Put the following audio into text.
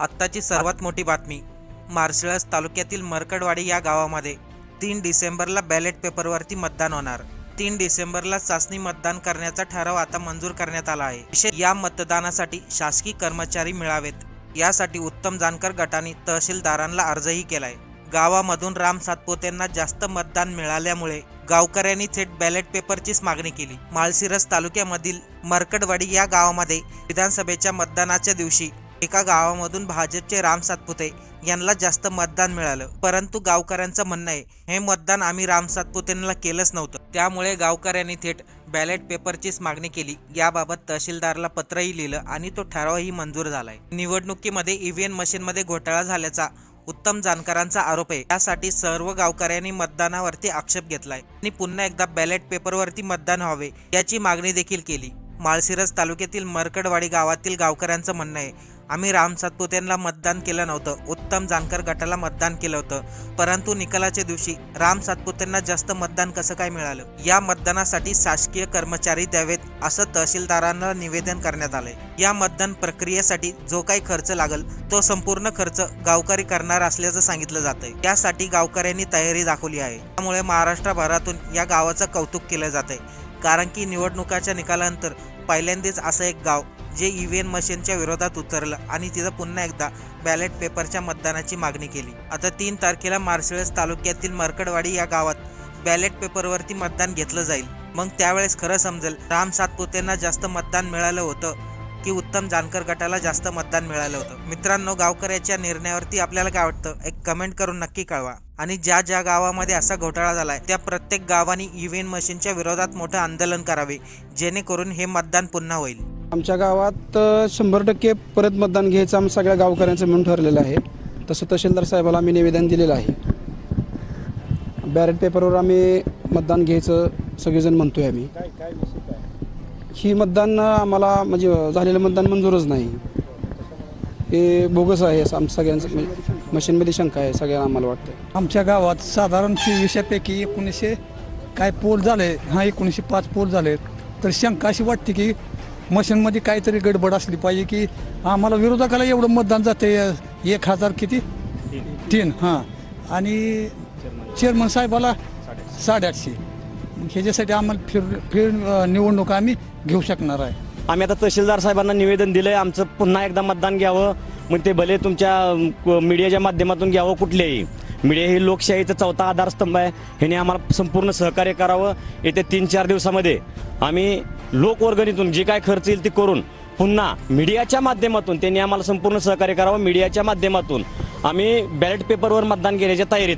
आत्ताची सर्वात मोठी बातमी. मार्शळस तालुक्यातील मरकडवाडी या गावामध्ये तीन डिसेंबरला बॅलेट पेपरवरती मतदान होणार. तीन डिसेंबरला चाचणी मतदान करण्याचा ठराव आता मंजूर करण्यात आला आहे. विशेष या मतदानासाठी शासकीय कर्मचारी मिळावेत. यासाठी उत्तम जानकर गटाने तहसीलदारांना अर्जही केलाय. गावामधून राम सातपुतेंना जास्त मतदान मिळाल्यामुळे गावकऱ्यांनी थेट बॅलेट पेपरचीच मागणी केली. माळशिरस तालुक्यामधील मरकडवाडी या गावामध्ये विधानसभेच्या मतदानाच्या दिवशी एका गावामधून भाजपचे राम सातपुते यांना जास्त मतदान मिळालं. परंतु गावकऱ्यांचं म्हणणं आहे हे मतदान आम्ही राम सातपुतेंना केलंच नव्हतं. त्यामुळे गावकऱ्यांनी थेट बॅलेट पेपरचीच मागणी केली. याबाबत तहसीलदारला पत्रही लिहिलं आणि तो ठरावही मंजूर झालाय. निवडणुकीमध्ये ईव्हीएम मशीनमध्ये घोटाळा झाल्याचा उत्तम जानकरांचा आरोप आहे. यासाठी सर्व गावकऱ्यांनी मतदानावरती आक्षेप घेतलाय आणि पुन्हा एकदा बॅलेट पेपरवरती मतदान व्हावे याची मागणी देखील केली. माळशिरस तालुक्यातील मरकडवाडी गावातील गावकऱ्यांचं म्हणणं आहे आम्ही राम सातपुतेंना मतदान केलं नव्हतं. उत्तम जानकर गटाला मतदान केलं होतं. परंतु निकालाच्या दिवशी राम सातपुतेंना जास्त मतदान कसं काय मिळालं? या मतदानासाठी शासकीय कर्मचारी द्यावेत असं तहसीलदारांना निवेदन करण्यात आलंय. या मतदान प्रक्रियेसाठी जो काही खर्च लागल तो संपूर्ण खर्च गावकरी करणार असल्याचं सांगितलं जातंय. यासाठी गावकऱ्यांनी तयारी दाखवली आहे. त्यामुळे महाराष्ट्रभरातून या गावाचं कौतुक केलं जात आहे कारण की निवडणुकाच्या निकालानंतर पहिल्यांदाच असं एक गाव जे ईव्हीएम मशीनच्या विरोधात उतरलं आणि तिथं पुन्हा एकदा बॅलेट पेपरच्या मतदानाची मागणी केली. आता तीन तारखेला मार्शळस तालुक्यातील मरकडवाडी या गावात बॅलेट पेपरवरती मतदान घेतलं जाईल. मग त्यावेळेस खरं समजेल राम सातपुतेंना जास्त मतदान मिळालं होतं की उत्तम जानकर गटाला जास्त मतदान मिळालं होतं? मित्रांनो गावकऱ्याच्या निर्णयावरती आपल्याला काय वाटतं? एक कमेंट करून नक्की कळवा. आणि ज्या ज्या गावामध्ये असा घोटाळा झालाय त्या प्रत्येक गावाने ईव्हीएम मशीनच्या विरोधात मोठं आंदोलन करावे जेणेकरून हे मतदान पुन्हा होईल. आमच्या गावात शंभर टक्के परत मतदान घ्यायचं आम्ही सगळ्या गावकऱ्यांचं म्हणून ठरलेलं आहे. तसं तहसीलदार साहेबाला आम्ही निवेदन दिलेलं आहे. बॅलेट पेपरवर आम्ही मतदान घ्यायचं सगळेजण म्हणतोय आम्ही. ही मतदान आम्हाला म्हणजे झालेलं मतदान मंजूरच नाही. हे बोगस आहे असं आमच्या सगळ्यांचं म्हणजे मशीनमध्ये शंका आहे सगळ्यांना आम्हाला वाटतं आमच्या गावात साधारण चोवीसशेपैकी एकोणीसशे काय पोल झाले हा एकोणीसशे पाच पोल झाले. तर शंका अशी वाटते की मशीनमध्ये काहीतरी गडबड असली पाहिजे की आम्हाला विरोधकाला एवढं मतदान जाते एक हजार किती? तीन हां. आणि चेअरमन साहेबाला साडेआठशे. ह्याच्यासाठी आम्हाला फिर फिर निवडणूक आम्ही घेऊ शकणार आहे. आम्ही आता तहसीलदार साहेबांना निवेदन दिलंय आमचं पुन्हा एकदा मतदान घ्यावं. मग ते भले तुमच्या मीडियाच्या माध्यमातून घ्यावं कुठलेही. मीडिया ही लोकशाहीचा चौथा आधारस्तंभ आहे. ह्याने आम्हाला संपूर्ण सहकार्य करावं. येत्या तीन चार दिवसामध्ये आम्ही लोकवर्गणीतून जे काय खर्च येईल ते करून पुन्हा मीडियाच्या माध्यमातून त्यांनी आम्हाला संपूर्ण सहकार्य करावं मीडियाच्या माध्यमातून आम्ही बॅलेट पेपरवर मतदान घेण्याच्या तयारीत